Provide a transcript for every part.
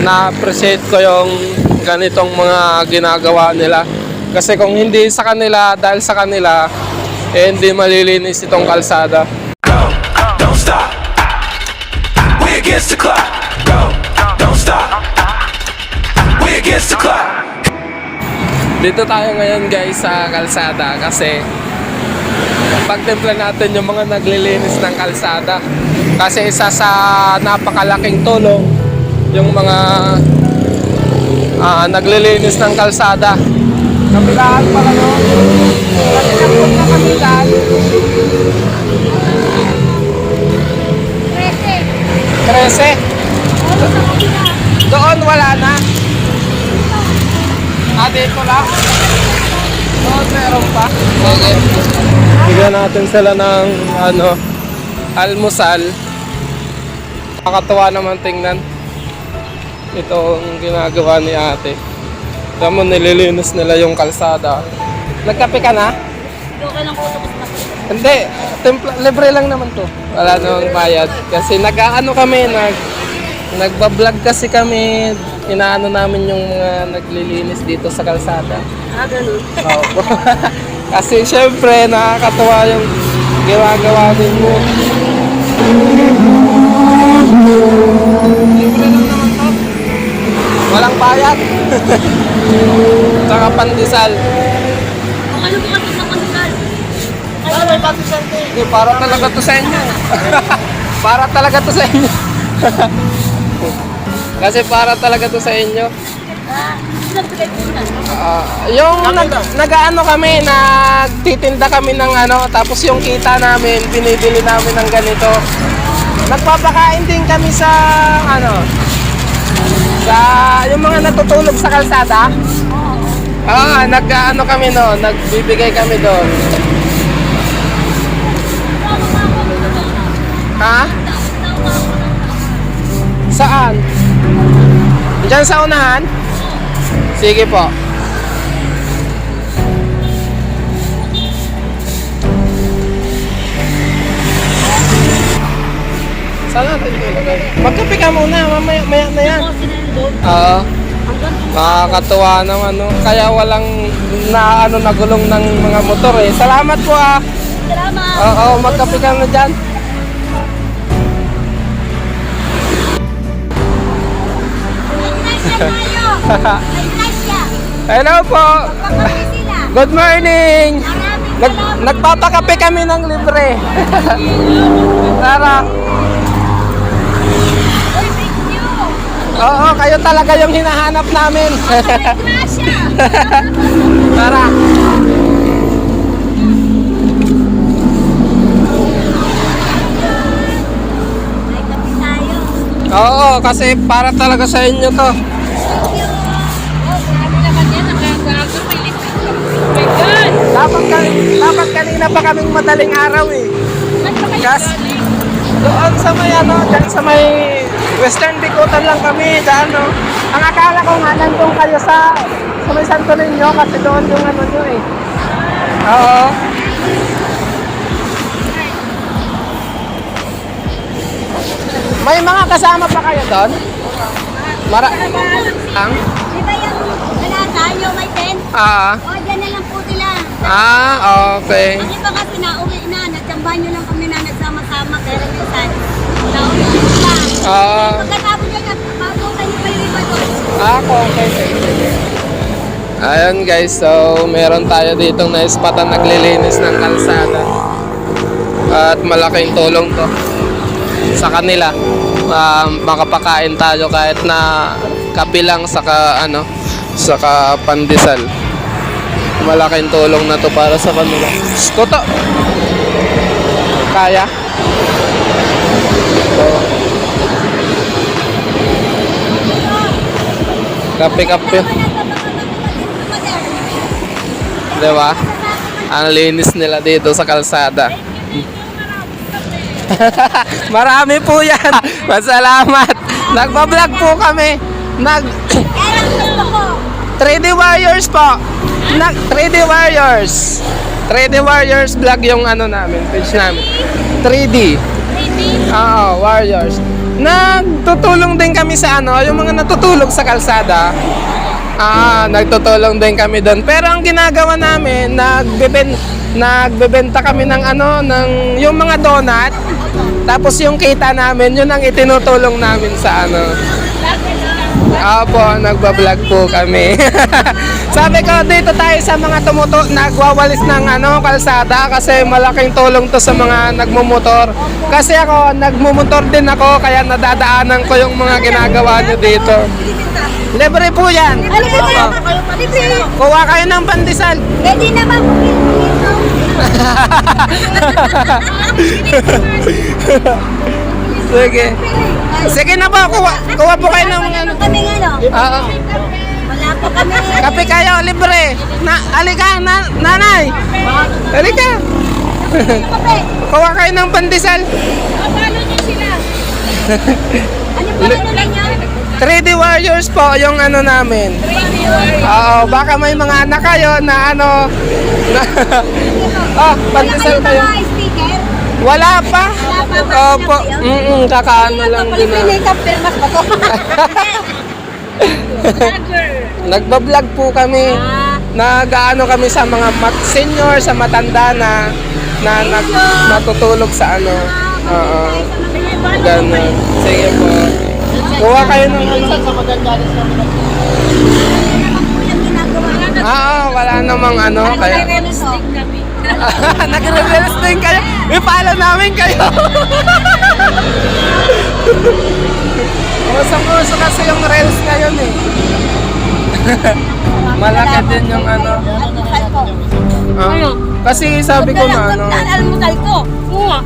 na-appreciate ko yung ganitong mga ginagawa nila. Kasi kung hindi sa kanila, dahil sa kanila, eh hindi malilinis itong kalsada. Dito tayo ngayon guys sa kalsada kasi pagtimpla natin yung mga naglilinis ng kalsada. Kasi isa sa napakalaking tulong yung mga ah, naglilinis ng kalsada. Kapilaan pala no? Kasi napunta na kami dyan. 13. Doon wala na. Ah, dito lang. Doon meron pa. Okay. Bigyan natin sila ng ano, almusal. Nakakatuwa naman tingnan. Ito ang ginagawa ni ate. Tama nililinis nila yung kalsada. Nagkape ka na? Okay lang po tapos na. Hindi, templa, libre lang naman to. Wala namang bayad. Kasi nag-ano kami, nag, nagbablog kasi kami. Inaano namin yung mga naglilinis dito sa kalsada. Ah, ganun. Oo. kasi syempre, nakakatuwa yung ginagawa din mo. Bayad. Tsaka pandesal. Kung ano po kasi sa konsal. Ah, may pandesal to. Hindi, para talaga to sa inyo. para talaga to sa inyo. Kasi para talaga to sa inyo. Ah. Ah, yung nag, nag-ano kami, nagtitinda kami ng ano, tapos yung kita namin, binibili namin ng ganito. Nagpapakain din kami sa ano, sa yung mga natutulog sa kalsada. Ah, nag-ano kami no, nagbibigay kami doon. Ha? Saan? Diyan sa unahan? Sige po. Ilagay? Magkape ka muna, mamaya maya na yan. Oo. Nakakatuwa naman, no? Kaya walang na ano nagulong ng mga motor eh. Salamat po ah. Salamat. Oo, magkape ka na dyan. Hello po. Good morning. Nag, nagpapakape kami ng libre. Tara. Uy, thank you. Oo, kayo talaga yung hinahanap namin. Tara. Oo, kasi para talaga sa inyo to. Dapat, ka- dapat kanina pa kaming madaling araw eh. Gas. Doon sa may ano, dyan sa may Western Bicutan lang kami, dyan no. Ang akala ko nga nandun kayo sa sa may Santo Niño kasi doon yung ano nyo eh. Oo. May mga kasama pa kayo doon? Mara... Ang? Di ba yung lalata, yung may tent? Ah, O, dyan na lang po sila. ah, okay. Ang iba kasi nauwi na, Ah, Pagkatapos nyo, papunta nyo pa yung iba doon. ah, okay, sige. Ayun guys, so meron tayo ditong naispatan naglilinis ng kalsada. At malaking tulong to sa kanila. Um, makapakain tayo kahit na kapilang saka ano, saka pandesal. Malaking tulong na to para sa kanila. Skuto! Kaya? So, kape-kape. Di ba? Ang linis nila dito sa kalsada. Marami po yan. Masalamat. Nagbablog po kami. Nag Kaya lang gusto ko. 3D Warriors po. Nag 3D Warriors. 3D Warriors vlog yung ano namin, page namin. 3D. Baby, Oo, Warriors. Nagtutulong din kami kami sa ano, yung mga natutulog sa kalsada. Ah, nagtutulong din kami doon. Pero ang ginagawa namin, nagbeben nagbebenta kami ng ano, ng yung mga donut. Tapos yung kita namin, yun ang itinutulong namin sa ano. Opo, nagbablog po kami. Sabi ko, dito tayo sa mga tumuto, nagwawalis ng ano, kalsada kasi malaking tulong to sa mga nagmumotor. Kasi ako, nagmumotor din ako, kaya nadadaanan ko yung mga ginagawa nyo dito. Libre po yan. Ano ba Opo. kayo? Libre. Kuha kayo ng pandesal. Pwede naman kung Sige. Sige na po, kuha, kuha po kayo ng mga ano? Oo. Wala po kami. Kape kayo, libre. Na, alika, na, nanay. Alika. Kuha kayo ng pandesal. Ano pa ano lang yan? 3D Warriors po yung ano namin. Oo, baka may mga anak kayo na ano. Na, oh, pandesal kayo. Wala pa. Wala pa? Opo. Mm kakaano lang din. Libre makeup filmas to? Nagbablog po kami. Ah. Nag-ano kami sa mga mat senior, sa matanda na na nag, natutulog sa ano. Oo. Ganun. Sige po. Kuha kayo ng ano. Ah, wala namang ano. Kaya, Nagre-reels din kayo. I-follow namin kayo. Usang-uso kasi yung reels ngayon eh. Malaki din yung ano. Ah, kasi sabi ko na ano. Almusal ko. Mua.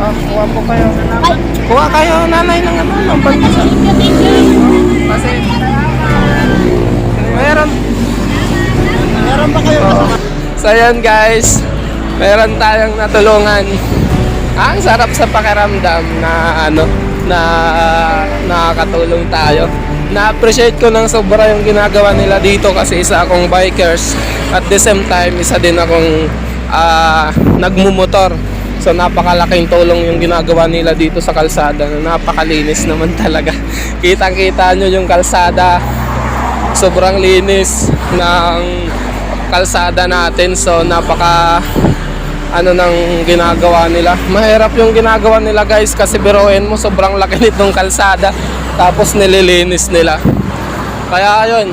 Ah, kuha po kayo. Kuha kayo nanay ng ano. Ng pandesal. Kasi meron. Meron ba kayo So yan guys, meron tayong natulungan. Ang sarap sa pakiramdam na ano na nakakatulong tayo. Na-appreciate ko ng sobra yung ginagawa nila dito kasi isa akong bikers at the same time isa din akong ah, nagmumotor. So napakalaking tulong yung ginagawa nila dito sa kalsada. Napakalinis naman talaga. Kitang-kita nyo yung kalsada. Sobrang linis ng kalsada natin. So napaka ano nang ginagawa nila. Mahirap yung ginagawa nila guys kasi biruin mo sobrang laki nitong kalsada tapos nililinis nila. Kaya ayun,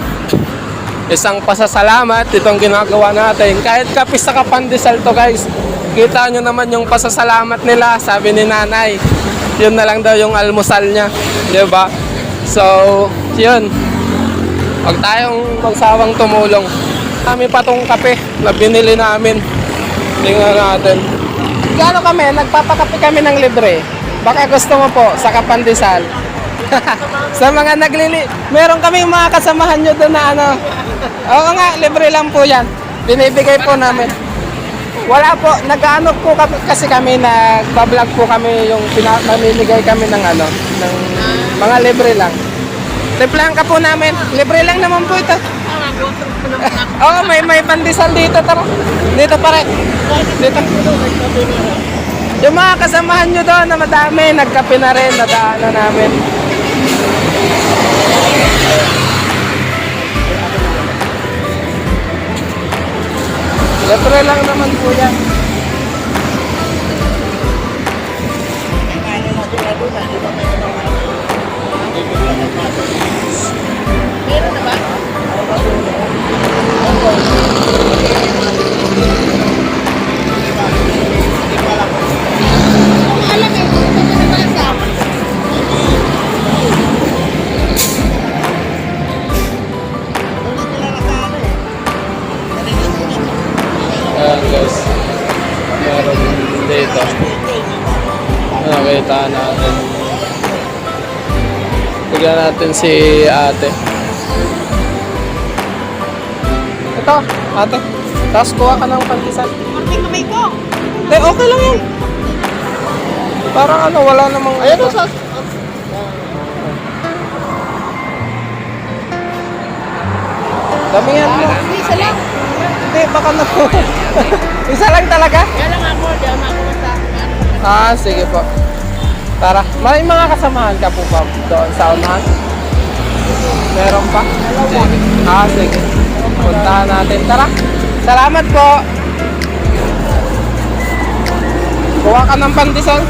isang pasasalamat itong ginagawa natin. Kahit kapis sa kapandesal to guys, kita nyo naman yung pasasalamat nila, sabi ni nanay. Yun na lang daw yung almusal niya, ba? So, yun. Huwag tayong magsawang tumulong. Kami pa tong kape na binili namin. Tingnan natin. Gano kami, nagpapakape kami ng libre. Baka gusto mo po sa kapandesal. sa mga naglili, meron kami mga kasamahan nyo doon na ano. Oo nga, libre lang po yan. Binibigay po namin. Wala po, nag-ano po kami, kasi kami, nagpa-vlog po kami yung pina, mamimigay kami ng ano, ng mga libre lang. Libre ka po namin. Libre lang naman po ito. Oo, may may pandesal dito tara. Dito pare. Yung mga kasamahan nyo doon na madami, nagkape na rin, nadaanan namin. Libre lang naman po yan. Ayan Nakita natin. Bigyan natin si ate. Ito, ate. Tapos kuha ka ng pantisan. Konting kamay ko. Eh, okay lang yan. Parang ano, wala namang... Ayan o, sa... Damihan mo. Isa lang. Hindi, baka na Isa lang talaga? Kaya lang ako, di ako makuha sa Ah, sige po. Tara. May mga kasamahan ka po ba doon sa unahan? Meron pa? Sige. Ah, sige. Puntahan natin. Tara. Salamat po. Kuha ka ng pandesal.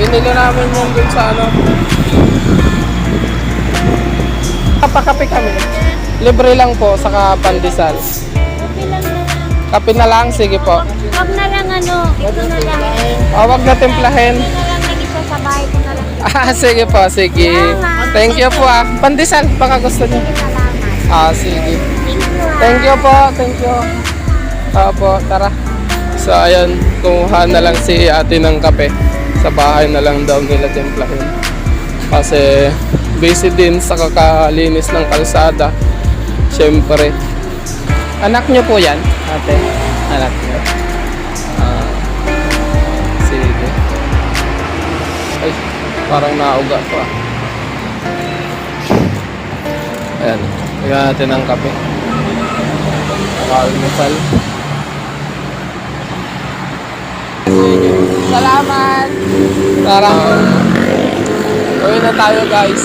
Binili namin yun dun sa ano. Kapakape kami. Libre lang po, saka pandesal. Lang na lang. Kape na lang, sige po. Huwag na lang ano, ito na lang. Ah, wag na timplahin. Ito na lang sa bahay ko na lang. Ah, sige po, sige. Thank you po ah. Pandesal, baka gusto niyo. Salamat. Ah, sige. Thank you. ah. Thank you po, thank you. Opo, tara. So, ayun, kumuha na lang si ate ng kape. Sa bahay na lang daw nila timplahin. Kasi busy din sa kakalinis ng kalsada. Siyempre. Anak niyo po yan, ate? Anak niyo. Parang nauga pa. Ayan, bigyan natin ng kape. Almusal. Sige. Salamat! Tara. Uwi na tayo guys.